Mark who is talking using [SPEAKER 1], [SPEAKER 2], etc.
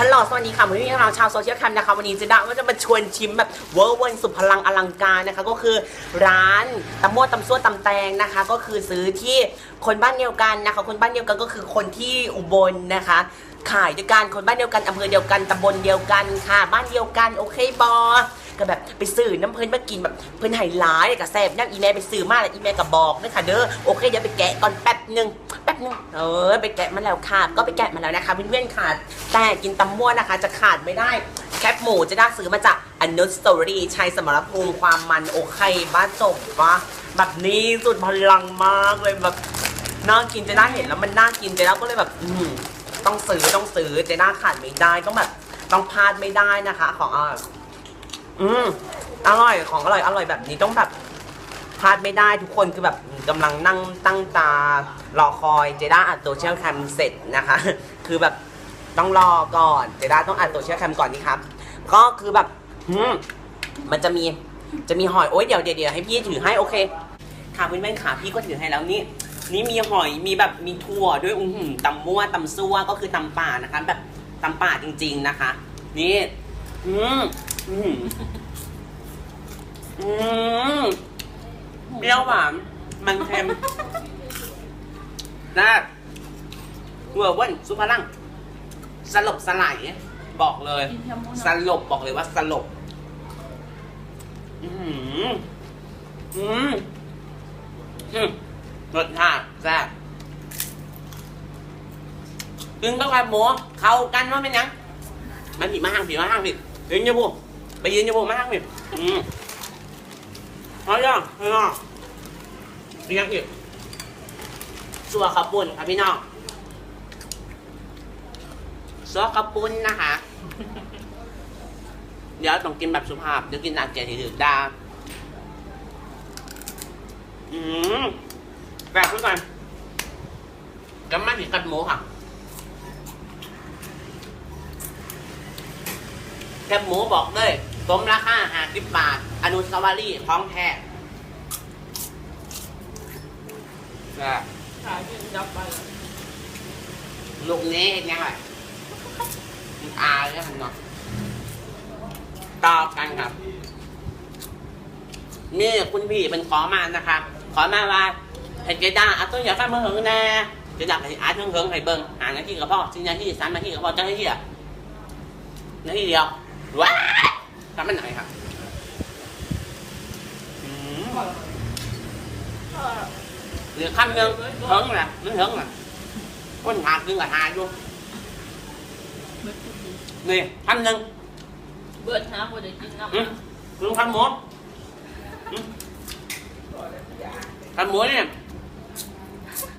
[SPEAKER 1] ฮัลโหลสวัสดีค่ะวันนี้เราชาวโซเชียลแคมนะคะวันนี้เจดาว่าจะมาชวนชิมแบบเวอร์เวิร์นสุดพลังอลังการนะคะ ก็คือร้านตำมั่วตำซั่วตำแตงนะคะ ก็คือซื้อที่คนบ้านเดียวกันนะคะ คนบ้านเดียวกันก็คือคนที่อุบลนะคะ ขายด้วยกันคนบ้านเดียวกันอำเภอเดียวกันตำบลเดียวกันค่ะ บ้านเดียวกันโอเคบอ ก็แบบไปซื้อน้ำเพลินมากินแบบเพลินไห่ร้ายกับแซ่บนั่งอีเมลไปซื้อมาแล้วอีเมลก็บอกด้วยค่ะเด้อโอเคเดี๋ยวไปแกะก่อนแป๊บหนึงแป๊บหนึงเออไปแกะมาแล้วค่ะ ก็ไปแกะมาแล้วนะคะเพื่อนๆค่ะแต่กินตำมั่วนะคะ จะขาดไม่ได้แคปหมูจะได้ซื้อมาจากอนุสตอรี่ชัยสมรภูมิความมันโอเคบ้านจบวะแบบนี้สุดพลังมากเลยแบบน่ากินเจะน่าเห็นแล้วมันน่ากินเจะน่าก็เลยแบบ อืมต้องซื้อต้องซื้อเจน่าขาดไม่ได้ต้องแบบต้องพลาดไม่ได้นะคะ ของอ อืมอร่อยของอร่อยอร่อยแบบนี้ต้องแบบพลาดไม่ได้ทุกคนคือแบบกำลังนั่งตั้งตารอคอยเจด้าอัดโซเชียลแคมเสร็จนะคะ คือแบบต้องรอก่อนเจด้าต้องอัดโซเชียลแคมก่อนนี่ครับ ก็คือแบบอืมมันจะมีจะมีหอยโอ๊ยเดี๋ยวเดี๋ยวเดี๋ยวให้พี่ถือให้โอเค ค่ะเพื่อนๆขาพี่ก็ถือให้แล้วนี่ นี่มีหอยมีแบบมีถั่วด้วยอื้อหือตำมั่วตำซั่วก็คือตำป่านะคะ แบบตำป่าจริง ๆนะคะ นี่ อืม อืมอืมเปรี้ยวหวาน มันเค็มนะเวอร์เวันซุปเปอร์ลังสลบสลายบอกเลย สลบบอกเลยว่าสลบ อืมอืมอืมรสชาติแซ่บกินกับแบบหมูเข้ากันว่าเป็นยัง มันผิดมาห้างผิดมาห้างผิดยืนอยี่บู ไปยืนอยี่บูมาห้างผิดอืมเอาอย่างพี่องเรียกอีกสัวขับปุ่นครับพี่น้องสัวขับปุ่นนะคะเดี๋ยวต้องกินแบบสุภาพเดี๋ยวกินอาเจียที่ดืดดาอืมแบบทุกคนกำมันถึงกัดหมูค่ะแคบหมูบอกเลย สมราคาห้าสิบบาท อนุสาวรีย์ของแท้แซ่บ
[SPEAKER 2] ขายกินดับไป
[SPEAKER 1] ลูกนี้เห็นยังไงอายแล้วเนาะต่อกันครับ นี่คุณพี่เป็นขอมานะคะ ขอมาว่าเห็นเจด้าเอาตัวอย่างข้ามมาเหิงแน่จะดักให้อาร์ตเหิงเหิงให้เบิ้งหานาทีกับพ่อสี่นาทีสามนาทีกับพ่อจะให้เหี้ยนาทีเดียวว้า ทำมันไหนครับอืมเหลือคำหนึ่งเหิงน่ะมันเหิงน่ะคนหาคือกับหาอยู่นี่คำหนึ่ง
[SPEAKER 2] เบิดน้ำบ่ได้กินน้ำ
[SPEAKER 1] อืมลุงทำหมูอืมทำหมูเนี่ย